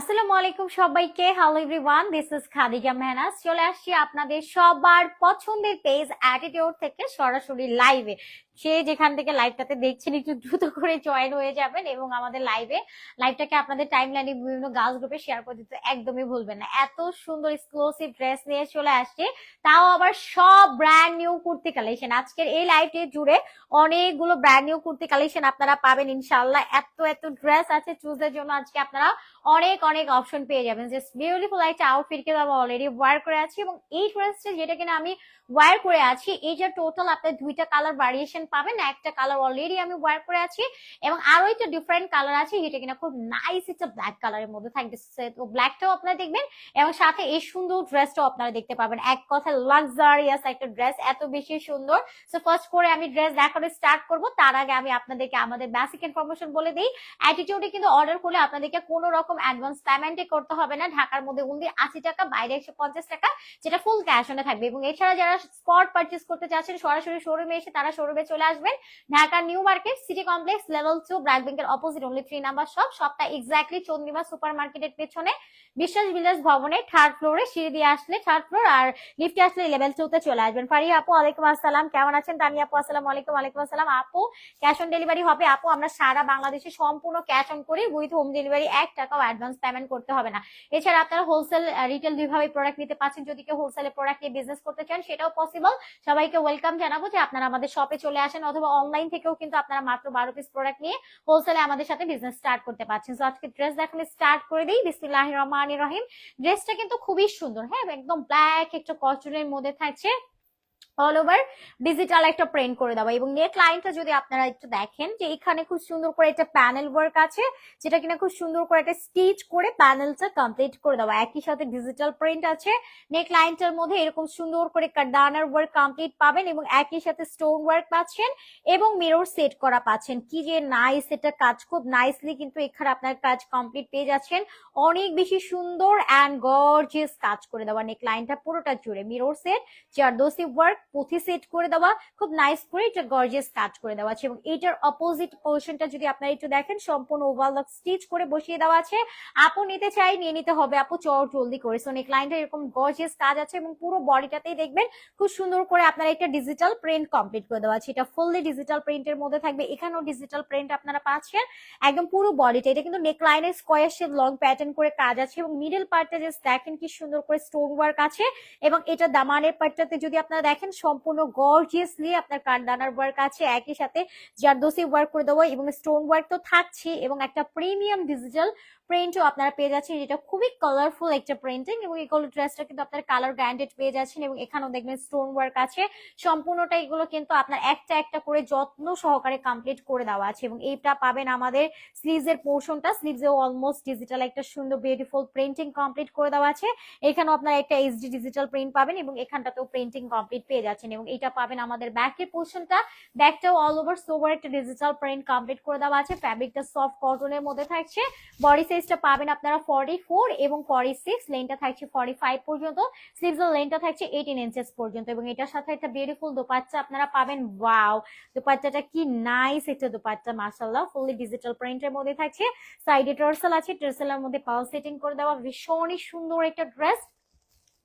আসসালামু আলাইকুম সবাইকে। Hello everyone this is Khadija Mehnaz চলে আসছি আপনাদের সবার পছন্দের পেজ অ্যাটিটিউড থেকে সরাসরি লাইভে সে যেখান থেকে লাইভটাতে দেখছেন, একটু দ্রুত করে জয়েন হয়ে যাবেন এবং আমাদের লাইভে লাইভটাকে আপনাদের টাইম লাইনে বিভিন্ন গার্লস গ্রুপে শেয়ার করে দিতে একদমই ভুলবেন না। এত সুন্দর এক্সক্লুসিভ ড্রেস নিয়ে চলে আসছে, তাও আবার সব ব্র্যান্ড নিউ কুর্তি কালেকশন আজকের এই লাইভটি জুড়ে অনেকগুলো ব্র্যান্ড নিউ কুর্তি কালেকশন আপনারা পাবেন ইনশাল্লাহ এত এত ড্রেস আছে চুজের জন্য আজকে আপনারা অনেক অনেক অপশন পেয়ে যাবেন। জাস্ট বিউটিফুল একটা আউটফিট কিন্তু আমি অলরেডি ওয়ার করে আছি এবং এই ড্রেসটা যেটা কিনা আমি ওয়ার করে আছি। এই যে টোটাল আপনার দুইটা কালার ভ্যারিয়েশন পাবেন, একটা কালার অলরেডি আমি ওয়ার করে আছি এবং আরও একটা ডিফারেন্ট কালার আছে, যেটা কিনা খুব নাইস একটা ব্ল্যাক কালারের মধ্যে থাকতেছে তো ব্ল্যাকটাও আপনারা দেখবেন এবং সাথে এই সুন্দর ড্রেসটাও আপনারা দেখতে পাবেন। এক কথা লাক্সারিয়াস একটা ড্রেস এত বেশি সুন্দর। সো ফার্স্ট করে আমি ড্রেস দেখানো স্টার্ট করব, তার আগে আমি আপনাদেরকে আমাদের বেসিক ইনফরমেশন বলে দিই। অ্যাটিটিউডে কিন্তু অর্ডার করলে আপনাদেরকে কোনো রকম অ্যাডভান্স পেমেন্টে করতে হবে না। ঢাকার মধ্যে উন্দি আশি টাকা, বাইরে একশো পঞ্চাশ টাকা, যেটা ফুল ক্যাশ অনে থাকবে। এবং এছাড়া যারা স্পট পারচেস করতে চাচ্ছেন সরাসরি শোরুমে এসে তারা শোরুমে চলে আসবেন। Dhaka new market, city complex level two BRAC ব্যাংকের opposite only three number shop শপটা এক্স্যাক্টলি চন্দ্রিমা সুপার মার্কেটের পেছনে। বিশ্বাস ভিলেজ ভবনে থার্ড ফ্লোরে সিঁড়ি দিয়ে আসলে থার্ড ফ্লোর আর লিফটে আসলে লেভেল টু তে চলে আসবেন। ফারিয়া আপু আলাইকুম আসসালাম, কেমন আছেন? তানি আপু, আসসালাম আলাইকুম আলাইকুম আসসালাম। আপু ক্যাশ অন ডেলিভারি হবে। আপু, আমরা সারা বাংলাদেশে সম্পূর্ণ ক্যাশ অন করি উইথ হোম ডেলিভারি এক টাকাও অ্যাডভান্স পেমেন্ট করতে হবে না। এছাড়া আপনারা হোলসেল রিটেল দুইভাবে প্রোডাক্ট নিতে পারছেন। যদি কেউ হোলসেলে প্রোডাক্ট নিয়ে বিজনেস করতে চান সেটাও পসিবল সবাইকে ওয়েলকাম জানাব যে আপনারা আমাদের শপে চলে আসেন অথবা অনলাইন থেকেও কিন্তু আপনারা মাত্র বারো পিস প্রোডাক্ট নিয়ে হোলসেলে আমাদের সাথে বিজনেস স্টার্ট করতে পারছেন। তো আজকে ড্রেস দেখালে স্টার্ট করে দিই। বিসমিল্লাহ রহমান রহিম। ড্রেসটা কিন্তু খুবই সুন্দর হ্যাঁ একদম ব্ল্যাক একটা কস্টুমের মধ্যে থাকছে। অল ওভার ডিজিটাল একটা প্রিন্ট করে দেওয়া এবং নেক লাইনটা যদি আপনারা একটু দেখেন যে এখানে খুব সুন্দর করে একটা প্যানেল ওয়ার্ক আছে, যেটা কিনা খুব সুন্দর করে একটা স্টিচ করে প্যানেলটা কমপ্লিট করে দেওয়া একই সাথে ডিজিটাল প্রিন্ট আছে। নেক লাইনটার মধ্যে এরকম সুন্দর করে কার্ডানার ওয়ার্ক কমপ্লিট পাবেন এবং একই সাথে স্টোন ওয়ার্ক পাচ্ছেন এবং মিরর সেট করা পাচ্ছেন। কি যে নাইস এটা কাজ, খুব নাইসলি কিন্তু এখানে আপনার কাজ কমপ্লিট পেয়ে যাচ্ছেন। অনেক বেশি সুন্দর অ্যান্ড গর্জিয়াস কাজ করে দেওয়া। নেক লাইনটা পুরোটা জুড়ে মিরর সেট জারদোসি ওয়ার্ক পুঁথি সেট করে দেওয়া, খুব নাইস করে এটা গর্জিয়াস কাজ করে দেওয়া আছে এবং এটার অপোজিট পোর্শনটা যদি আপনারা একটু দেখেন, সম্পূর্ণ ওভারলক স্টিচ করে বসিয়ে দেওয়া আছে। আপু নিতে চাই, নিয়ে নিতে হবে। আপু চর জলদি করে। সো নেক লাইনটা এরকম গর্জিয়াস কাজ আছে এবং পুরো বডিটাতেই দেখবেন, খুব সুন্দর করে আপনারা একটা ডিজিটাল প্রিন্ট কমপ্লিট করে দেওয়া আছে। এটা ফুললি ডিজিটাল প্রিন্টের মধ্যে থাকবে। এখানেও ডিজিটাল প্রিন্ট আপনারা পাচ্ছেন। একদম পুরো বডিটা এটা কিন্তু নেক লাইনের স্কোয়ার শেপ লং প্যাটার্ন করে কাজ আছে এবং মিডল পার্টটা জাস্ট দেখেন কি সুন্দর করে স্টোন ওয়ার্ক আছে এবং এটা দামানের পার্টটাতে যদি আপনারা দেখেন সম্পূর্ণ গর্জিয়াসলি আপনার কানদানার ওয়ার্ক আছে। একই সাথে জারদোসি ওয়ার্ক করে দেবো এবং স্টোন ওয়ার্ক তো থাকছে এবং একটা প্রিমিয়াম ডিজিটাল প্রিন্টও আপনারা পেয়ে যাচ্ছেন। যেটা খুবই কালারফুল একটা প্রিন্টিং এবং এগুলো ড্রেসটা কিন্তু আপনার কালার গ্র্যান্ডেড পেয়ে যাচ্ছেন এবং এখানেও দেখবেন স্টোন ওয়ার্ক আছে। সম্পূর্ণটা এগুলো কিন্তু আপনার একটা একটা করে যত্ন সহকারে কমপ্লিট করে দেওয়া আছে এবং এইটা পাবেন আমাদের স্লিভস এর পোর্শনটা স্লিভস এও অলমোস্ট ডিজিটাল একটা সুন্দর বিউটিফুল প্রিন্টিং কমপ্লিট করে দেওয়া আছে। এখানেও আপনারা একটা এইচডি ডিজিটাল প্রিন্ট পাবেন এবং এখানটাতেও প্রিন্টিং কমপ্লিট পেয়ে যাচ্ছেন এবং এটা পাবেন আমাদের ব্যাকের পোর্শনটা ব্যাকটাও অল ওভার সোভার একটা ডিজিটাল প্রিন্ট কমপ্লিট করে দেওয়া আছে। ফ্যাব্রিকটা সফট কটনের মধ্যে থাকছে। বডি সাইজটা পাবেন আপনারা ফর্টি ফোর এবং ফর্টি সিক্স লেনটা থাকছে ফর্টি ফাইভ পর্যন্ত স্লিভসের লেনটা থাকছে এইটিন ইঞ্চেস পর্যন্ত এবং এটার সাথে একটা বিউটিফুল দোপাচ্চা আপনারা পাবেন ওয়াও দোপাচ্চাটা কি নাইস একটা দোপাচ্চা মাসাল্লাহ ফুললি ডিজিটাল প্রিন্টের মধ্যে থাকছে সাইডে টার্সেল আছে টার্সেলের মধ্যে পাল সেটিং করে দেওয়া, ভীষণই সুন্দর একটা ড্রেস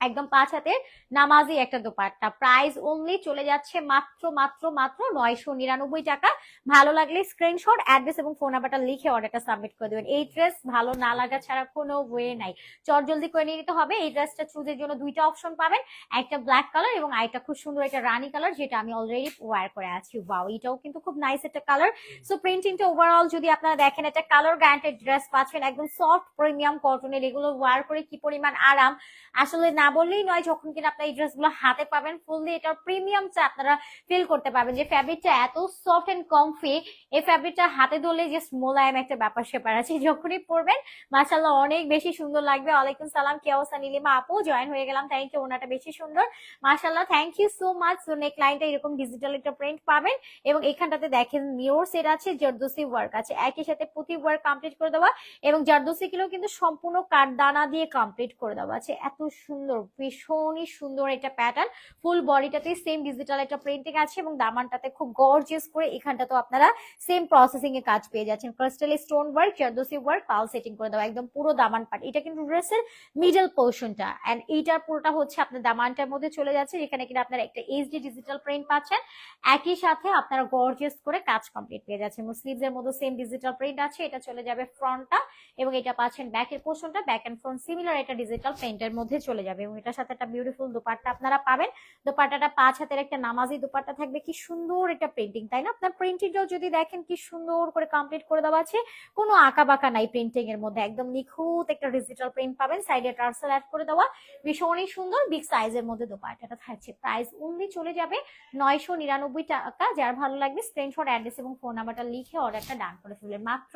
একদম পাঁচ হাতের নামাজি একটা দোপাট্টা। প্রাইস অনলি চলে যাচ্ছে মাত্র মাত্র মাত্র নয়শো নিরানব্বই টাকা। ভালো লাগলে স্ক্রিনশট অ্যাড্রেস এবং ফোন নাম্বারটা লিখে অর্ডারটা সাবমিট করে দেবেন। এই ড্রেস ভালো না লাগা ছাড়া কোনো ওয়ে নাই। চট জলদি করে নিয়ে নিতে হবে। এই ড্রেসটা চুজের জন্য দুইটা অপশন পাবেন। একটা ব্ল্যাক কালার এবং আরেকটা খুব সুন্দর একটা রানি কালার যেটা আমি অলরেডি ওয়ার করে আছি। ওয়াও এটাও কিন্তু খুব নাইস একটা কালার সো প্রিন্টিংটা ওভারঅল যদি আপনারা দেখেন, একটা কালার গ্যারান্টেড ড্রেস পাচ্ছেন। একদম সফট প্রিমিয়াম কটনের এগুলো ওয়ার করে কি পরিমাণ আরাম। আসলে না বললেই নয়, যখন কিনা আপনার এই ড্রেসগুলো হাতে পাবেন ফুললি এটার প্রিমিয়ামটা আপনারা ফিল করতে পারবেন। যে ফ্যাব্রিকটা এত সফট এন্ড কমফি এই ফ্যাব্রিকটা হাতে ধরলে জাস্ট মোলায়েম একটা ব্যাপার সেপার আছে, যখনই পরবেন মাসাল্লাহ অনেক বেশি সুন্দর লাগবে। ওয়ালাইকুম সালাম, কে অবস্থা নীলিমা আপু? জয়েন হয়ে গেলাম থ্যাংক ইউ ওনাটা বেশি সুন্দর। মাসাল্লাহ thank you so much so neck এরকম ডিজিটাল একটা প্রিন্ট পাবেন এবং এখানটাতে দেখেন মিরর সেট আছে, জারদোসি ওয়ার্ক আছে। একই সাথে পুঁথি ওয়ার্ক কমপ্লিট করে দেওয়া এবং জারদোসি গুলো কিন্তু সম্পূর্ণ কাঠদানা দিয়ে কমপ্লিট করে দেওয়া আছে। এত সুন্দর। সুন্দর, ভীষণই সুন্দর একটা প্যাটার্ন ফুল বডিটাতে সেম ডিজিটাল একটা প্রিন্টিং আছে এবং দামানটাতে খুব গর্জিয়াস করে এখানটা তো আপনারা সেম প্রসেসিং এ কাজ পেয়ে যাচ্ছেন। Crystal stone work zardozi work পাল সেটিং করে দেওয়া, একদম পুরো দামান পাট এটা কিন্তু ড্রেসের মিডল পোর্শনটা এন্ড এইটার পুরোটা হচ্ছে আপনার দামানটার মধ্যে চলে যাচ্ছে, যেখানে কিনা আপনারা একটা এইচডি ডিজিটাল প্রিন্ট পাচ্ছেন। একই সাথে আপনারা গর্জিয়াস করে কাজ কমপ্লিট পেয়ে যাচ্ছেন। স্লিভস এর মধ্যে সেম ডিজিটাল প্রিন্ট আছে, এটা চলে যাবে ফ্রন্টটা এবং এটা পাচ্ছেন ব্যাকের পোর্শনটা ব্যাক এন্ড ফ্রন্ট সিমিলার এটা ডিজিটাল প্রিন্টের মধ্যে চলে যাবে। এবং এটার সাথে একটা বিউটিফুল দুপাট্টা আপনারা পাবেন। দুপাট্টাটা পাঁচ হাতের একটা নামাজি দুপাট্টা থাকবে। কি সুন্দর একটা প্রিন্টিং তাই না? আপনার প্রিন্টিংটাও যদি দেখেন, কি সুন্দর করে কমপ্লিট করে দেওয়া আছে। কোনো আঁকা বাঁকা নাই প্রিন্টিং এর মধ্যে। একদম নিখুঁত একটা ডিজিটাল প্রিন্ট পাবেন। সাইডে টার্সেল অ্যাড করে দেওয়া। ভীষণই সুন্দর বিগ সাইজের মধ্যে দোপাট্টাটা থাকছে। প্রাইস অনলি চলে যাবে নয়শো নিরানব্বই টাকা। যার ভালো লাগবে স্ক্রিনশট অ্যাড্রেস এবং ফোন নাম্বারটা লিখে অর্ডারটা ডান করে ফেলবেন। মাত্র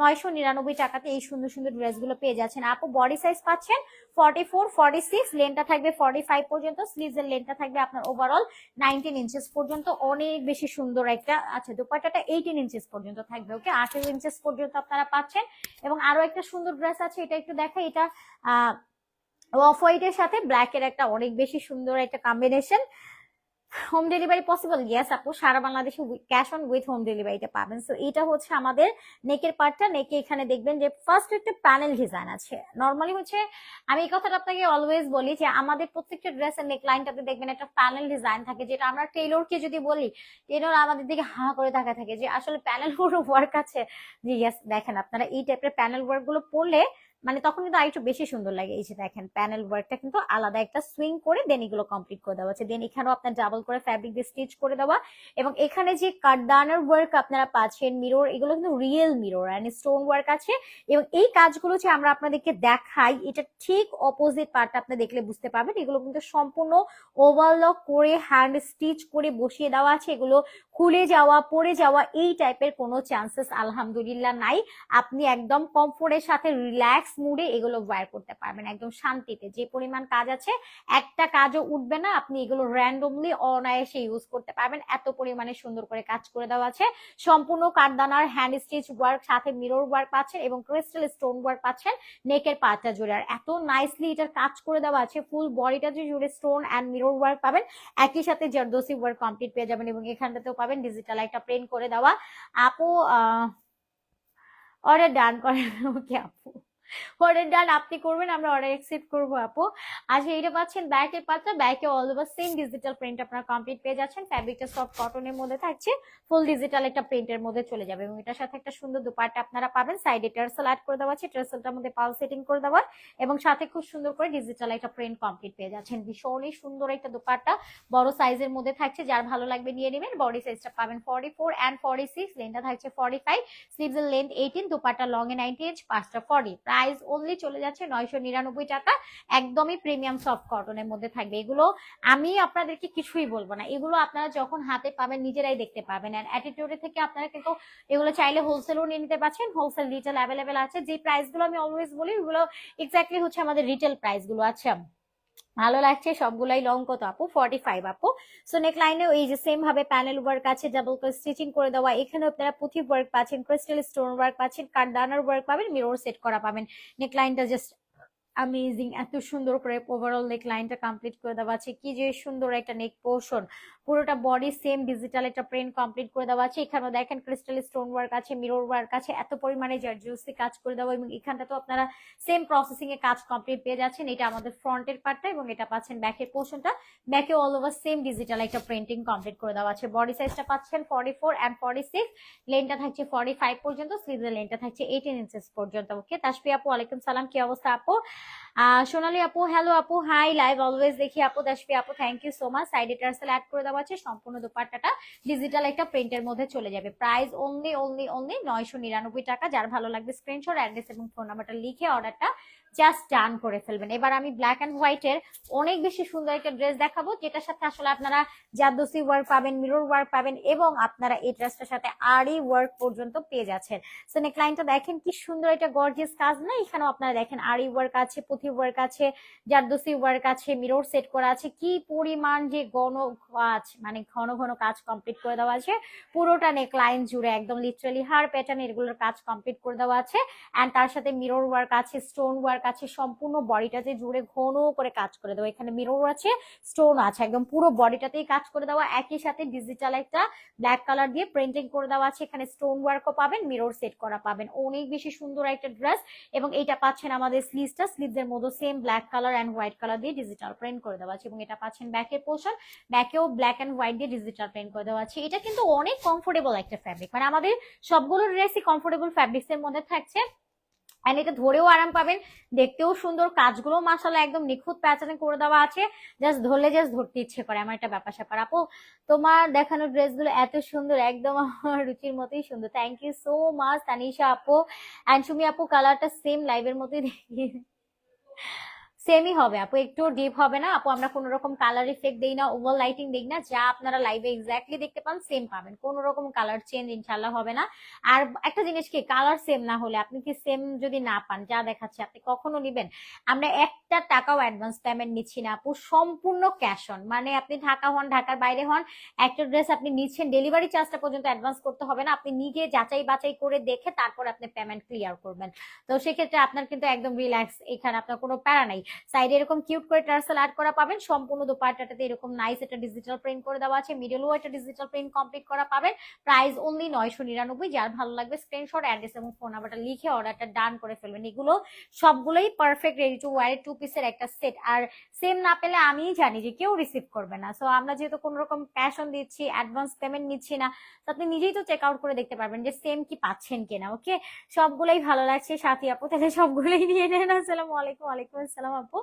নয়শো নিরানব্বই টাকাতে এই সুন্দর সুন্দর ড্রেসগুলো পেয়ে যাচ্ছেন। আপু বডি সাইজ পাচ্ছেন ফর্টি ফোর ফর্টি সিক্স লেনটা থাকবে ফর্টি ফাইভ পর্যন্ত স্লিভস এর লেনটা থাকবে আপনার ওভারঅল নাইনটিন ইঞ্চেস পর্যন্ত, অনেক বেশি সুন্দর একটা আচ্ছা দুপাট্টাটা এইটিন ইঞ্চেস পর্যন্ত থাকবে ওকে আঠেরো ইঞ্চেস পর্যন্ত আপনারা পাচ্ছেন। এবং আরও একটা সুন্দর ড্রেস আছে, এটা একটু দেখা এটা অফ হোয়াইটের সাথে ব্ল্যাক এর একটা অনেক বেশি সুন্দর একটা combination home delivery possible yes আপু। সারা বাংলাদেশে ক্যাশ অন উইথ হোম ডেলিভারিটা পাবেন। সো এটা হচ্ছে আমাদের নেকের পার্টটা নেকে এখানে দেখবেন যে ফার্স্ট একটা প্যানেল ডিজাইন আছে। নর্মালি হচ্ছে, আমি এই কথাটা আপনাকে অলওয়েজ বলি যে আমাদের প্রত্যেকটা ড্রেসের নেক লাইনটাতে দেখবেন একটা প্যানেল ডিজাইন থাকে, যেটা আমরা টেলরকে যদি বলি টেলর আমাদের দিকে হা করে তাকা থাকে যে আসলে প্যানেল ওয়ার্ক আছে। যে ইয়েস দেখেন আপনারা এই টাইপের প্যানেল ওয়ার্কগুলো পড়লে মানে তখন কিন্তু আরেকটু বেশি সুন্দর লাগে। এই যে দেখেন প্যানেল ওয়ার্কটা কিন্তু আলাদা একটা সুইং করে দেন এগুলো কমপ্লিট করে দেওয়া আছে দেন এখানেও আপনার ডাবল করে ফ্যাব্রিক দিয়ে স্টিচ করে দেওয়া এবং এখানে যে কাটদানার ওয়ার্ক আপনারা পাচ্ছেন মিরর এগুলো কিন্তু real mirror and stone work আছে এবং এই কাজগুলো যে আমরা আপনাদেরকে দেখাই, এটা ঠিক অপোজিট পার্টটা আপনি দেখলে বুঝতে পারবেন। এগুলো কিন্তু সম্পূর্ণ ওভারলক করে হ্যান্ড স্টিচ করে বসিয়ে দেওয়া আছে। এগুলো খুলে যাওয়া, পড়ে যাওয়া এই টাইপের কোনো চান্সেস আলহামদুলিল্লাহ নাই। আপনি একদম কমফোর্টের সাথে রিল্যাক্স মুডে এগুলো ওয়্যার করতে পারবেন, একদম শান্তিতে। যে পরিমাণ কাজ আছে, একটা কাজও উঠবে না, আপনি এগুলো র্যান্ডমলি অনায়াসে ইউজ করতে পারবেন। এত পরিমাণে সুন্দর করে কাজ করে দেওয়া আছে। সম্পূর্ণ কাঠদানার হ্যান্ড স্টিচ ওয়ার্ক সাথে মিরর ওয়ার্ক পাচ্ছেন এবং ক্রিস্টাল স্টোন ওয়ার্ক পাচ্ছেন নেকের পাটা জুড়ে আর এত নাইসলি এটার কাজ করে দেওয়া আছে ফুল বডিটা জুড়ে স্টোন অ্যান্ড মিরর ওয়ার্ক পাবেন, একই সাথে জারদোসি ওয়ার্ক কমপ্লিট পেয়ে যাবেন এবং এখানটাতেও পাবেন ডিজিটাল একটা প্রিন্ট করে দেওয়া। আপু অর্ডার ডান করেন। ওকে আপু। অর্ডার ডান আপনি করবেন, আমরা অর্ডার অ্যাকসেপ্ট করব, আপু। আচ্ছা এটা পাচ্ছেন ব্যাকের পাতা ব্যাকে all over same digital print আপনারা কমপ্লিট পেয়ে যাচ্ছেন। ফ্যাব্রিকটা সফট কটনের মধ্যে থাকছে ফুল ডিজিটাল একটা প্রিন্টের মধ্যে চলে যাবে। এবং এটার সাথে একটা সুন্দর দুপাট্টা আপনারা পাবেন। সাইডে টার্সেল অ্যাড করে দেওয়া আছে টার্সেলটার মধ্যে পাল সেটিং করে দেওয়া। এবং সাথে খুব সুন্দর করে ডিজিটাল একটা প্রিন্ট কমপ্লিট পেয়ে যাচ্ছেন। ভীষণই সুন্দর একটা দুপাট্টা, বড় সাইজের মধ্যে থাকছে। যার ভালো লাগবে নিয়ে নেবেন বডি সাইজটা পাবেন forty four and forty six লেনটা থাকছে forty five sleeves length eighteen dupatta long এ নাইনটি ইঞ্চ পাঁচটা ফর্টি প্রাইস অনলি চলে যাচ্ছে নয়শো নিরানব্বই টাকা। একদমই প্রিমিয়াম সফট কটনের মধ্যে থাকবে। এগুলো আমি আপনাদেরকে কিছুই বলব না। এগুলো আপনারা যখন হাতে পাবেন, নিজেরাই দেখতে পাবেন। অ্যান্ড অ্যাটিটিউডে থেকে আপনারা কিন্তু এগুলো চাইলে হোলসেলও নিয়ে নিতে পারছেন। হোলসেল রিটেল অ্যাভেলেবেল আছে। যে প্রাইসগুলো আমি অলওয়েজ বলি, ওগুলো এক্স্যাক্টলি হচ্ছে আমাদের রিটেল প্রাইসগুলো আছে ভালো লাগছে, সবগুলাই লং কত আপু? ফর্টি ফাইভ আপু সো নেক লাইনে ওই যে সেম ভাবে প্যানেল ওয়ার্ক আছে ডাবল স্টিচিং করে দেওয়া। এখানে আপনারা পুঁথি ওয়ার্ক পাচ্ছেন ক্রিস্টাল স্টোন ওয়ার্ক পাচ্ছেন কাঠদানার ওয়ার্ক পাবেন মিরর সেট করা পাবেন। নেক লাইনটা জাস্ট আমেজিং এত সুন্দর করে ওভারঅল নেক লাইনটা কমপ্লিট করে দেওয়া আছে। কি যে সুন্দর একটা নেক পোর্শন পুরোটা বডি সেম ডিজিটাল একটা প্রিন্ট কমপ্লিট করে দেওয়া আছে। এখানেও দেখেন ক্রিস্টাল স্টোন ওয়ার্ক আছে মিরর ওয়ার্ক আছে, এত পরিমাণে জার্জিউসি কাজ করে দেওয়া এবং এখানটা তো আপনারা সেম প্রসেসিং এ কাজ কমপ্লিট পেয়ে যাচ্ছেন। এটা আমাদের ফ্রন্টের পার্টটা এবং এটা পাচ্ছেন ব্যাকের পোর্শনটা ব্যাকে অল ওভার সেম ডিজিটাল একটা প্রিন্টিং কমপ্লিট করে দেওয়া আছে। বডি সাইজটা পাচ্ছেন forty four and forty six লেনটা থাকছে ফর্টি ফাইভ পর্যন্ত স্লিভের লেনটা থাকছে এইটিন ইঞ্চেস পর্যন্ত। ওকে তাসপি আপু, ওয়ালাইকুম সালাম। কি অবস্থা আপু? সোনালি আপু হ্যালো আপু। হাই লাইভ অলওয়েজ দেখি আপু দাসপি আপু থ্যাংক ইউ সো মাচ সাইডে টার্সেল অ্যাড করে দেওয়া আছে, সম্পূর্ণ দুপাট্টাটা ডিজিটাল একটা প্রিন্টের মধ্যে চলে যাবে। প্রাইস অনলি অনলি অনলি নয়শো নিরানব্বই টাকা। যার ভালো লাগবে স্ক্রিনশট অ্যাড্রেস এবং ফোন নাম্বারটা লিখে অর্ডারটা জাস্ট ডান করে ফেলবেন। এবার আমি ব্ল্যাক অ্যান্ড হোয়াইটের অনেক বেশি সুন্দর একটা ড্রেস দেখাবো, যেটার সাথে আসলে আপনারা জাদুসি ওয়ার্ক পাবেন মিরর ওয়ার্ক পাবেন এবং আপনারা এই ড্রেসটার সাথে আরই ওয়ার্ক পর্যন্ত পেয়ে যাচ্ছেন। সো নেকলাইনটা দেখেন কি সুন্দর একটা গর্জিয়াস কাজ না? এখানেও আপনারা দেখেন আরি ওয়ার্ক আছে, পুঁথি ওয়ার্ক আছে জারদোসি ওয়ার্ক আছে মিরর সেট করা আছে। কি পরিমাণ যে ঘন কাজ মানে ঘন ঘন কাজ কমপ্লিট করে দেওয়া আছে। পুরোটা নেকলাইন জুড়ে একদম লিটারালি হার প্যাটার্ন এগুলোর কাজ কমপ্লিট করে দেওয়া আছে। অ্যান্ড তার সাথে মিরর ওয়ার্ক আছে স্টোন ওয়ার্ক আছে সম্পূর্ণ বডিটাতে জুড়ে ঘন করে কাজ করে দেওয়া, এখানে মিরর আছে স্টোন আছে, একদম পুরো বডিটাতেই কাজ করে দেওয়া, একই সাথে ডিজিটাল একটা ব্ল্যাক কালার দিয়ে প্রিন্টিং করে দেওয়া আছে, এখানে স্টোন ওয়ার্কও পাবেন মিরর সেট করা পাবেন, অনেক বেশি সুন্দর একটা ড্রেস এবং এটা পাচ্ছেন আমাদের স্লিভসটা স্লিভসের মধ্যে same black colour and white colour দিয়ে ডিজিটাল প্রিন্ট করে দেওয়া আছে এবং এটা পাচ্ছেন ব্যাকের পোর্শন ব্যাকেও ব্ল্যাক অ্যান্ড হোয়াইট দিয়ে ডিজিটাল প্রিন্ট করে দেওয়া আছে, এটা কিন্তু অনেক কমফোর্টেবল একটা ফ্যাব্রিক মানে আমাদের সবগুলো ড্রেসই কমফোর্টেবল ফ্যাব্রিক্স এর মধ্যে থাকছে। এন্ড এটা ধরেও আরাম পাবেন। দেখতেও সুন্দর। কাজগুলো মাসালা একদম নিখুঁত প্যাটার্নে করে দেওয়া আছে। জাস্ট ধরলে জাস্ট ধরতে ইচ্ছে করে। আমার একটা ব্যাপার স্যাপার। আপু, তোমার দেখানো ড্রেসগুলো এত সুন্দর। একদম আমার রুচির মতোই সুন্দর। Thank you so much Tanisha আপু। অ্যান্ড সুমি আপু কালারটা সেম লাইভের মতোই দেখি সেমই হবে। আপু, একটু ডিপ হবে না? আপু, আমরা কোনো রকম কালার ইফেক্ট দেই না ওভার লাইটিং দেই না, যা আপনারা লাইভে এক্স্যাক্টলি দেখতে পান সেম পাবেন। কোনো রকম কালার চেঞ্জ ইনশাল্লাহ হবে না। আর একটা জিনিস কি কালার সেম না হলে আপনি কি সেম যদি না পান, যা দেখাচ্ছে, আপনি কখনো নিবেন? আমরা একটা টাকাও অ্যাডভান্স পেমেন্ট নিচ্ছি না, আপু, সম্পূর্ণ ক্যাশ অন মানে আপনি ঢাকা হন, ঢাকার বাইরে হন, একটা ড্রেস আপনি নিচ্ছেন ডেলিভারি চার্জটা পর্যন্ত অ্যাডভান্স করতে হবে না। আপনি নিজে যাচাই বাছাই করে দেখে তারপর আপনি পেমেন্ট ক্লিয়ার করবেন। তো সেক্ষেত্রে আপনার কিন্তু একদম রিল্যাক্স এখানে আপনার কোনো প্যারা নাই। সাইডে এরকম কিউট করে টার্সেল অ্যাড করা পাবেন। সম্পূর্ণ দোপাট্টাটাতে এরকম নাইস একটা ডিজিটাল প্রিন্ট করে দেওয়া আছে। মিডলও একটা ডিজিটাল প্রিন্ট কমপ্লিট করা পাবেন। প্রাইস অনলি নয়শো নিরানব্বই। যার ভালো লাগবে স্ক্রিনশট অ্যাড্রেস এবং ফোন নাম্বারটা লিখে অর্ডারটা ডান করে ফেলবেন। এগুলো সবগুলোই perfect ready to wear two পিসের একটা সেট আর সেম না পেলে আমিই জানি যে কেউ রিসিভ করবে না। সো আমরা যেহেতু কোনো রকম ক্যাশ অন দিচ্ছি অ্যাডভান্স পেমেন্ট নিচ্ছি না তো আপনি নিজেই তো চেক আউট করে দেখতে পারবেন যে সেম কি পাচ্ছেন কিনা ওকে সবগুলোই ভালো লাগছে। সাথী আপু তাহলে সবগুলোই নিয়ে নেন। আসসালামু আলাইকুম। ওয়ালাইকুম আসসালাম আপু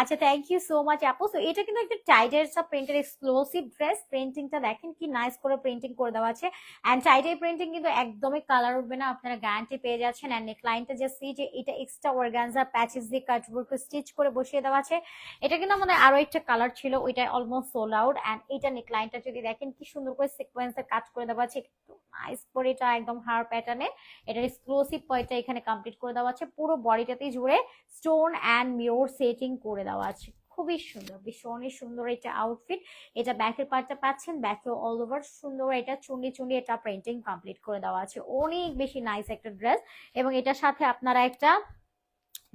আচ্ছা থ্যাংক ইউ সো মাচ আপু। সো এটা কিন্তু একটা টাইডের সব প্রিন্টের এক্সক্লুসিভ ড্রেস প্রিন্টিংটা দেখেন কি নাইস করে প্রিন্টিং করে দেওয়া আছে। অ্যান্ড টাইডের প্রিন্টিং কিন্তু একদমই কালার উঠবে না। আপনারা গ্যারান্টি পেয়ে যাচ্ছেন। অ্যান্ড নেকলাইনটা যে সি যে এটা এক্সট্রা অর্গানজা প্যাচেস দিয়ে কাটওয়ার্ক স্টিচ করে বসিয়ে দেওয়া আছে। এটা কিন্তু আমাদের আরও একটা কালার ছিল। ওইটা অলমোস্ট সোল আউট অ্যান্ড এটা নেকলাইনটা যদি দেখেন কি সুন্দর করে সিকোয়েন্সের কাজ করে দেওয়া আছে। একটু নাইস করে এটা একদম হার প্যাটার্নে এটার এক্সক্লুসিভ পয়েন্টটা এখানে কমপ্লিট করে দেওয়া আছে। পুরো বডিটাতেই জুড়ে স্টোন অ্যান্ড মিরর সেটিং করে দেওয়া আছে। খুবই সুন্দর, ভীষণই সুন্দর এটা আউটফিট এটা ব্যাকের পার্টটা পাচ্ছেন ব্যাকে অল ওভার সুন্দর এটা চুন্ডি চুন্ডি এটা প্রিন্টিং কমপ্লিট করে দেওয়া আছে। অনেক বেশি নাইস একটা ড্রেস এবং এটার সাথে আপনারা একটা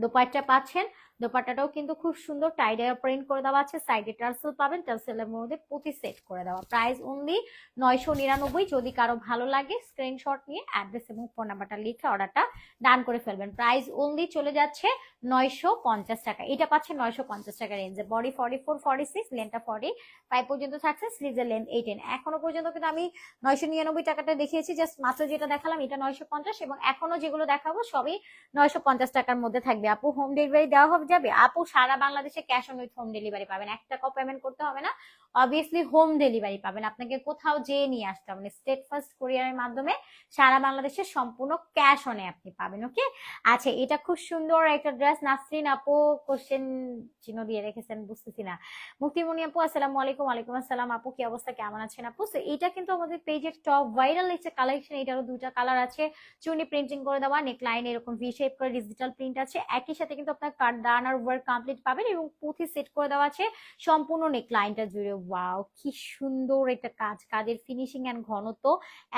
দোপাট্টা পাচ্ছেন দোপাট্টাটাও কিন্তু খুব সুন্দর টাইডার প্রিন্ট করে দেওয়া আছে। সাইডে টার্সেল পাবেন টার্সেলের মধ্যে প্রতি সেট করে দেওয়া। প্রাইস অনলি নয়শো নিরানব্বই, যদি কারও ভালো লাগে স্ক্রিনশট নিয়ে অ্যাড্রেস এবং ফোন নাম্বারটা লিখে অর্ডারটা ডান করে ফেলবেন। প্রাইস অনলি চলে যাচ্ছে নয়শো পঞ্চাশ টাকা। এটা পাচ্ছে নয়শো পঞ্চাশ টাকা রেঞ্জে body forty four forty six লেনটা forty five পর্যন্ত থাকছে স্লিভের লেন্থ এইটেন এখনও পর্যন্ত কিন্তু আমি নয়শো নিরানব্বই টাকাটা দেখিয়েছি জাস্ট মাত্র যেটা দেখালাম এটা নয়শো পঞ্চাশ এবং এখনও যেগুলো দেখাবো সবই নয়শো পঞ্চাশ টাকার মধ্যে থাকবে। আপু হোম ডেলিভারি দেওয়া হবে যাবে? আপু সারা বাংলাদেশে cash on with home delivery পাবেন। এক টাকাও পেমেন্ট করতে হবে না। অবভিয়াসলি হোম ডেলিভারি পাবেন। আপনাকে কোথাও যেয়ে নিয়ে আসতে হবে স্টেট ফার্স্ট কোরিয়ারের মাধ্যমে সারা বাংলাদেশে সম্পূর্ণ ক্যাশ অনে আপনি পাবেন ওকে আচ্ছা এটা খুব সুন্দর একটা ড্রেস নাসরিন আপু কোশ্চেন চিহ্ন দিয়ে রেখেছেন, বুঝতেছি না। মুক্তিমণি আপু, আসসালামু আলাইকুম। ওয়ালাইকুম আসসালাম আপু, কি অবস্থা? কেমন আছেন আপু? তো এটা কিন্তু আমাদের পেজের টপ ভাইরাল একটা কালেকশন এটারও দুটা কালার আছে। চুনি প্রিন্টিং করে দেওয়া নেক লাইন এরকম ভি শেপ করে ডিজিটাল প্রিন্ট আছে। একই সাথে কিন্তু আপনার কাট দানার ওয়ার্ক কমপ্লিট পাবেন এবং পুঁথি সেট করে দেওয়া আছে সম্পূর্ণ নেক লাইনটা জুড়ে। ওয়াও, কি সুন্দর একটা কাজ, কাজের ফিনিশিং এন্ড ঘনত্ব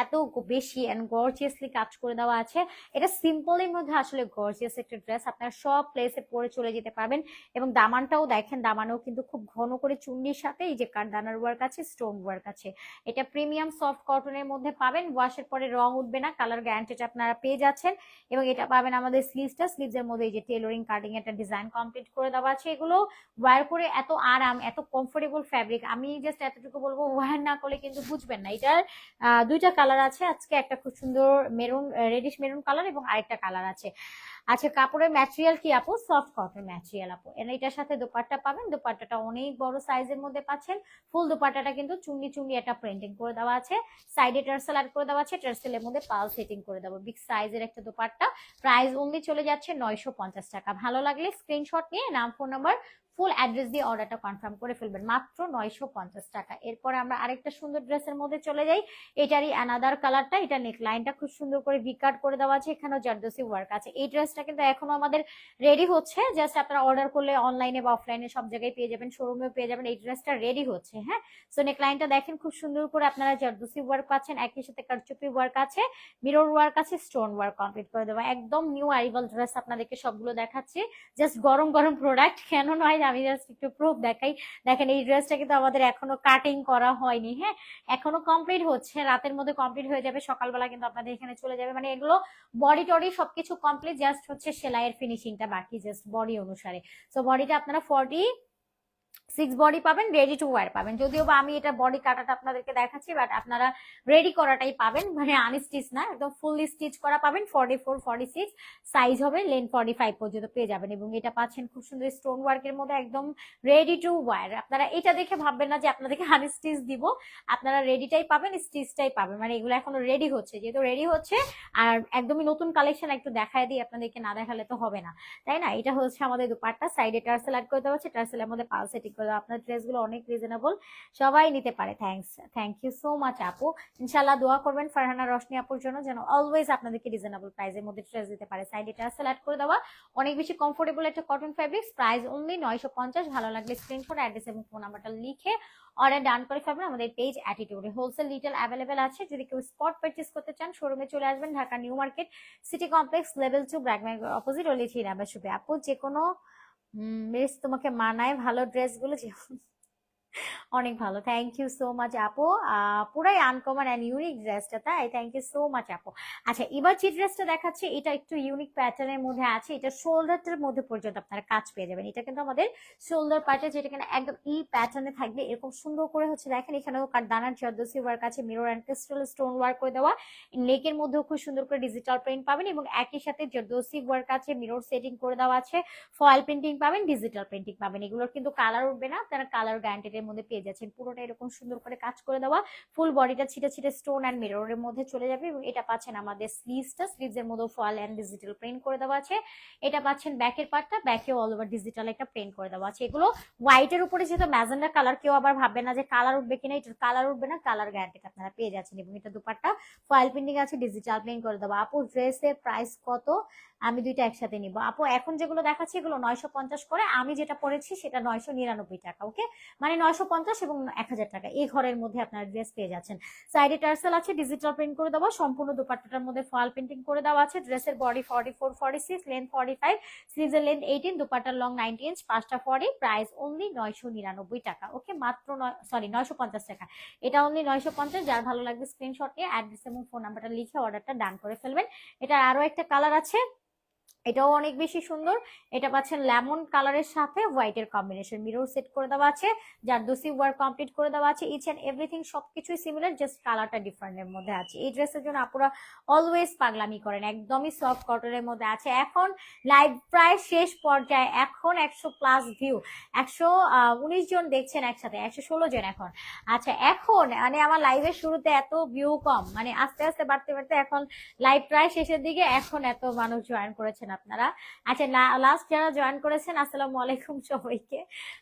এত বেশি এন্ড গর্জিয়াসলি কাজ করে দেওয়া আছে। এটা সিম্পলের মধ্যে আসলে গর্জিয়াস একটা ড্রেস আপনারা সব প্লেসে পরে চলে যেতে পারবেন এবং দামানটাও দেখেন, দামানও কিন্তু খুব ঘন করে চুন্নির সাথে এই যে কাঠদানার ওয়ার্ক আছে স্টোন ওয়ার্ক আছে। এটা প্রিমিয়াম সফট কটনের মধ্যে পাবেন ওয়াশের পরে রং উঠবে না কালার গ্যারান্টিটা আপনারা পেয়ে যাচ্ছেন এবং এটা পাবেন আমাদের স্লিভসটা স্লিভসের মধ্যে এই যে টেলরিং কাটিং একটা ডিজাইন কমপ্লিট করে দেওয়া আছে। এগুলো ওয়্যার করে এত আরাম, এত কমফোর্টেবল ফ্যাব্রিক আমি জাস্ট এতটুকু বলব ওয়্যার না করলে কিন্তু বুঝবেন না। এটার দুইটা কালার আছে। আজকে একটা খুব সুন্দর মেরুন রেডিশ মেরুন কালার এবং আরেকটা কালার আছে। আচ্ছা কাপড়ের ম্যাটেরিয়াল কি আপু? সফট কটন ম্যাটেরিয়াল আপু। এটার সাথে দোপাট্টা পাবেন। দোপাট্টাটা অনেক বড় সাইজের মধ্যে পাচ্ছেন। ফুল দোপাট্টাটা কিন্তু চুঙ্গি চুঙ্গি একটা প্রিন্টিং করে দেওয়া আছে। সাইডে টার্সেল অ্যাড করে দেওয়া আছে। টার্সেলের মধ্যে পাল সেটিং করে দেবো। বিগ সাইজের একটা দোপাট্টা। প্রাইস অনলি চলে যাচ্ছে নয়শো পঞ্চাশ টাকা। ভালো লাগলে স্ক্রিনশট নিয়ে, নাম ফোন নাম্বার ফুল অ্যাড্রেস দিয়ে অর্ডারটা কনফার্ম করে ফেলবেন। মাত্র নয়শো পঞ্চাশ টাকা। এরপরে আমরা আরেকটা সুন্দর ড্রেসের মধ্যে চলে যাই। এটারই অ্যানাদার কালারটা এটা নেক লাইনটা খুব সুন্দর করে ভিকাট করে দেওয়া আছে। এখানেও জারদোসি ওয়ার্ক আছে। এই ড্রেসটা কিন্তু এখনও আমাদের রেডি হচ্ছে। জাস্ট আপনারা অর্ডার করলে অনলাইনে বা অফলাইনে সব জায়গায় পেয়ে যাবেন শোরুমেও পেয়ে যাবেন। এই ড্রেসটা রেডি হচ্ছে হ্যাঁ? সো নেক লাইনটা দেখেন খুব সুন্দর করে আপনারা জারদোসি ওয়ার্ক পাচ্ছেন। একই সাথে কারচুপি ওয়ার্ক আছে মিরর ওয়ার্ক আছে স্টোন ওয়ার্ক কমপ্লিট করে দেওয়া একদম নিউ আরিভাল ড্রেস আপনাদেরকে সবগুলো দেখাচ্ছি। জাস্ট গরম গরম প্রোডাক্ট কেন নয় আমি জাস্ট একটু প্রুফ দেখাই। দেখেন, এই ড্রেসটা কিন্তু আমাদের এখনও কাটিং করা হয়নি হ্যাঁ? এখনও কমপ্লিট হচ্ছে, রাতের মধ্যে কমপ্লিট হয়ে যাবে, সকালবেলা কিন্তু আপনাদের এখানে চলে যাবে। মানে এগুলো বডি টডি সবকিছু কমপ্লিট জাস্ট হচ্ছে সেলাইয়ের ফিনিশিংটা বাকি জাস্ট বডি অনুসারে। সো বডিটা আপনারা ফর্টি সিক্স বডি পাবেন রেডি টু ওয়ার পাবেন। যদিও বা আমি এটা বডি কাটাটা আপনাদেরকে দেখাচ্ছি বাট আপনারা রেডি করাটাই পাবেন। মানে আনস্টিচ না, একদম ফুললি স্টিচ করা পাবেন। Forty four forty six size হবে লেন ফর্টি ফাইভ পর্যন্ত পেয়ে যাবেন এবং এটা পাচ্ছেন খুব সুন্দর স্টোন ওয়ার্কের মধ্যে একদম রেডি টু ওয়ার আপনারা এটা দেখে ভাববেন না যে আপনাদেরকে আনস্টিচ দিব। আপনারা রেডিটাই পাবেন স্টিচটাই পাবেন। মানে এগুলো এখনও রেডি হচ্ছে। যেহেতু রেডি হচ্ছে, আর একদমই নতুন কালেকশন একটু দেখায় দিই, আপনাদেরকে না দেখালে তো হবে না। তাই না? এটা হচ্ছে আমাদের দুপাট্টা। সাইডে টার্সেল অ্যাড করে দেওয়া হচ্ছে টার্সেলের মধ্যে পাল সেটিং করে আপনার ড্রেসগুলো অনেক রিজনেবল সবাই নিতে পারে। Thanks thank you so much আপু। ইনশাল্লাহ দোয়া করবেন ফারহানা রশনি আপুর জন্য যেন অলওয়েজ আপনাদেরকে রিজনেবল প্রাইসের মধ্যে ড্রেস দিতে পারে। সাইড টার্সেল অ্যাড করে দেওয়া। অনেক বেশি কমফোর্টেবল একটা কটন ফ্যাব্রিক্স প্রাইস অনলি নয়শো পঞ্চাশ। ভালো লাগলে স্ক্রিনশট অ্যাড্রেস এবং ফোন নাম্বারটা লিখে অর্ডার ডান করে ফেলবেন। আমাদের পেজ অ্যাটিটিউডে হোলসেল রিটেল অ্যাভেলেবেল আছে। যদি কেউ স্পট পারচেস করতে চান শোরুমে চলে আসবেন। Dhaka new market city complex level two Brackman opposite number শুপে আপু যে কোনো বেশ তোমাকে মানায় ভালো ড্রেসগুলো যে অনেক ভালো। থ্যাংক ইউ সো মাচ আপু। পুরাই আনকমন অ্যান্ড ইউনিক ড্রেসটা তাই? থ্যাংক ইউ সো মাচ আপু। আচ্ছা এবার যে ড্রেসটা দেখাচ্ছে, এটা একটু ইউনিক প্যাটার্নের মধ্যে আছে। এটা শোল্ডারটার মধ্যে পর্যন্ত আপনারা কাজ পেয়ে যাবেন। এটা কিন্তু আমাদের শোল্ডার পার্টে যেটা কিনা একদম ই প্যাটার্নে থাকবে। এরকম সুন্দর করে হচ্ছে দেখেন, এখানেও দানার জর্দসি ওয়ার্ক আছে mirror and crystal stone work করে দেওয়া। নেকের মধ্যেও খুব সুন্দর করে ডিজিটাল প্রিন্ট পাবেন এবং একই সাথে জর্দসি ওয়ার্ক আছে মিরর সেটিং করে দেওয়া আছে। ফয়েল প্রিন্টিং পাবেন ডিজিটাল প্রিন্টিং পাবেন। এগুলোর কিন্তু কালার উঠবে না। আপনারা কালার গ্যারান্টেড মধ্যে পেয়ে যাচ্ছেন। পুরোটা এরকম সুন্দর করে কাজ করে দেওয়া ফুল বডিটা ছিটে ছিটে স্টোন অ্যান্ড মিররের মধ্যে চলে যাবে এবং এটা পাচ্ছেন আমাদের স্লিভসটা স্লিভস এর মধ্যে ফল অ্যান্ড ডিজিটাল প্রিন্ট করে দেওয়া আছে। এটা পাচ্ছেন ব্যাকের পার্টটা ব্যাকে অল ওভার ডিজিটাল একটা প্রিন্ট করে দেওয়া আছে। এগুলো হোয়াইটের উপরে যেহেতু ম্যাজেন্ডা কালার কেউ আবার ভাববে না যে কালার উঠবে কিনা এটা কালার উঠবে না কালার গ্যারান্টেড আপনারা পেয়ে যাচ্ছেন এবং এটা দুপাট্টা ফয়েল প্রিন্টিং আছে ডিজিটাল প্রিন্ট করে দেওয়া। আপু ড্রেসের প্রাইস কত? আমি দুইটা একসাথে নিব। আপু, এখন যেগুলো দেখাচ্ছি এগুলো নয়শো পঞ্চাশ করে, আমি যেটা পড়েছি সেটা নয়শো নিরানব্বই টাকা, ওকে? মানে নয়শো পঞ্চাশ এবং এক হাজার টাকা, এই ঘরের মধ্যে আপনার ড্রেস পেয়ে যাচ্ছেন। সাইডে টার্সেল আছে ডিজিটাল প্রিন্ট করে দেওয়া সম্পূর্ণ দুপাট্টাটার মধ্যে ফল প্রিন্টিং করে দেওয়া আছে ড্রেসের body forty four forty six length forty five স্লিভের লেন্থ এইটিন দুপাট্টার লং নাইনটি ইঞ্চ পাঁচটা ফর্টি প্রাইস অনলি নয়শো নিরানব্বই টাকা, ওকে? মাত্র নয় সরি নয়শো পঞ্চাশ টাকা। এটা অনলি নয়শো পঞ্চাশ, যার ভালো লাগবে স্ক্রিনশট নিয়ে অ্যাড্রেস এবং ফোন নাম্বারটা লিখে অর্ডারটা ডান করে ফেলবেন। এটার আরও একটা কালার আছে এটাও অনেক বেশি সুন্দর। এটা পাচ্ছেন লেমন কালারের সাথে হোয়াইটের কম্বিনেশন। মিরর সেট করে দেওয়া আছে, যার দোসি ওয়ার্ক কমপ্লিট করে দেওয়া আছে। ইচ অ্যান্ড এভরিথিং সবকিছুই সিমিলার জাস্ট কালারটা ডিফারেন্টের মধ্যে আছে। এই ড্রেসের জন্য আপনারা অলওয়েজ পাগলামি করেন। একদমই সফট কটনের মধ্যে আছে। এখন লাইভ প্রায় শেষ পর্যায়ে, এখন একশো প্লাস ভিউ একশো উনিশ জন দেখছেন একসাথে, একশো ষোলো জন এখন। আচ্ছা এখন মানে আমার লাইভের শুরুতে এত ভিউ কম। মানে আস্তে আস্তে বাড়তে বাড়তে এখন লাইভ প্রায় শেষের দিকে, এখন এত মানুষ জয়েন করেছেন আপনারা। আচ্ছা লাস্ট যারা জয়েন করেছেন, আসসালামু আলাইকুম সবাইকে।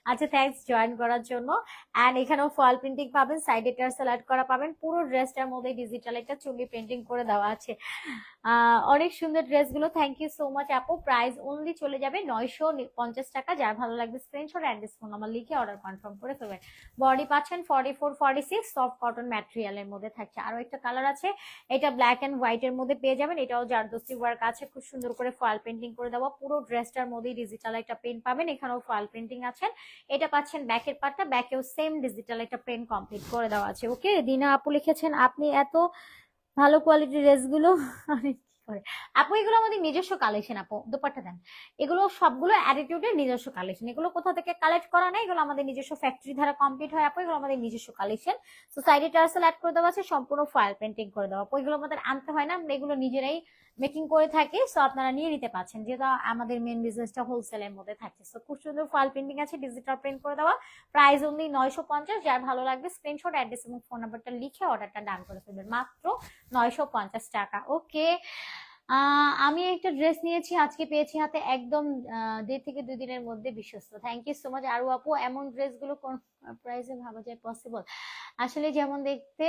আচ্ছা থ্যাঙ্কস জয়েন করার জন্য। অ্যান্ড এখানেও ফল প্রিন্টিং পাবেন সাইডে টার্সেল অ্যাড করা পাবেন। পুরো ড্রেসটার মধ্যে ডিজিটাল একটা চুঙ্গি প্রিন্টিং করে দেওয়া আছে। অনেক সুন্দর ড্রেসগুলো থ্যাংক ইউ সো মাচ আপু। প্রাইস অনলি চলে যাবে নয়শো পঞ্চাশ টাকা। যার ভালো লাগবে স্ক্রিনশট অ্যাড্রেস ফোন নাম্বার লিখে অর্ডার কনফার্ম করে ফেলবেন। বডি পাচ্ছেন forty four forty six soft cotton ম্যাটেরিয়ালের মধ্যে থাকছে। আরও একটা কালার আছে। এটা ব্ল্যাক অ্যান্ড হোয়াইট এর মধ্যে পেয়ে যাবেন। এটাও জারদস্তি ওয়ার্ক আছে। খুব সুন্দর করে ফয়েল প্রিন্টিং করে দেওয়া। পুরো ড্রেসটার মধ্যেই ডিজিটাল একটা প্রিন্ট পাবেন। এখানেও ফয়েল প্রিন্টিং আছেন এটা পাচ্ছেন ব্যাকের পার্টটা ব্যাকেও সেম ডিজিটাল একটা প্রিন্ট কমপ্লিট করে দেওয়া আছে। ওকে দিনা আপু লিখেছেন, আপনি এত ভালো কোয়ালিটির ড্রেসগুলো করে? আপু, এগুলো আমাদের নিজস্ব কালেকশন আপু। দোপাট্টা দেন। এগুলো সবগুলো অ্যাটিটিউডের নিজস্ব কালেকশন এগুলো কোথা থেকে কালেক্ট করা নাই? এগুলো আমাদের নিজস্ব ফ্যাক্টরি দ্বারা কমপ্লিট হয় আপু। এগুলো আমাদের নিজস্ব কালেকশন তো সাইডে টার্সেল অ্যাড করে দেওয়া আছে। সম্পূর্ণ ফয়েল প্রিন্টিং করে দেওয়া। আপু এগুলো আমাদের আনতে হয় না। আমরা এগুলো নিজেরাই মেকিং করে থাকি সো আপনারা নিয়ে নিতে পারছেন। যেহেতু আমাদের মেন বিজনেসটা হোলসেলের মধ্যে থাকে। সো খুব সুন্দর ফল প্রিন্টিং আছে ডিজিটাল প্রিন্ট করে দেওয়া। প্রাইস অনলি নয়শো পঞ্চাশ, যার ভালো লাগবে স্ক্রিনশট অ্যাড্রেস এবং ফোন নাম্বারটা লিখে অর্ডারটা ডান করে ফেলবেন। মাত্র নয়শো পঞ্চাশ টাকা। ওকে আমি একটা ড্রেস নিয়েছি, আজকে পেয়েছি হাতে একদম দেড় থেকে দুই দিনের মধ্যে বিশ্বস্ত। Thank you so much Aru আপু। এমন ড্রেসগুলো কোন প্রাইসে ভাবা যায় পসিবল আসলে যেমন দেখতে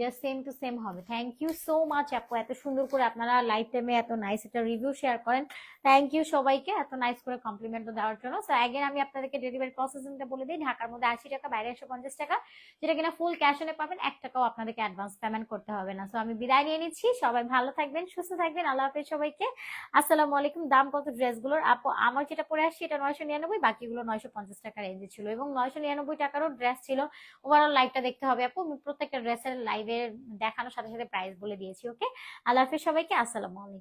জাস্ট সেম টু সেম হবে। থ্যাংক ইউ সো মাচ আপু, এত সুন্দর করে আপনারা লাইভ টাইমে এত নাইস একটা রিভিউ শেয়ার করেন। থ্যাংক ইউ সবাইকে, এত নাইস করে কমপ্লিমেন্ট দেওয়ার জন্য। সো অ্যাগেন আমি আপনাদেরকে ডেলিভারি প্রসেসিংটা বলে দিই, ঢাকার মধ্যে আশি টাকা, বাইরে একশো পঞ্চাশ টাকা। যেটা কিনা ফুল ক্যাশ অনে পাবেন, এক টাকাও আপনাদেরকে অ্যাডভান্স পেমেন্ট করতে হবে না। সো আমি বিদায় নিয়ে নিচ্ছি। সবাই ভালো থাকবেন, সুস্থ থাকবেন। আল্লাহ হাফেজ সবাইকে। আসসালামু আলাইকুম, দাম কত ড্রেসগুলোর? আপু, আমার যেটা পরে আসছি, এটা নয়শো নিরানব্বই, বাকিগুলো নয়শো পঞ্চাশ টাকা রেঞ্জে ছিল। এবং নয়শো নিরানব্বই টাকারও ড্রেস ছিল। ওভারঅল লাইভটা দেখতে হবে আপু। প্রত্যেকটা ড্রেসের লাইভে দেখানোর সাথে সাথে প্রাইস বলে দিয়েছি ওকে আল্লাহ হাফেজ সবাইকে, আসসালামু আলাইকুম।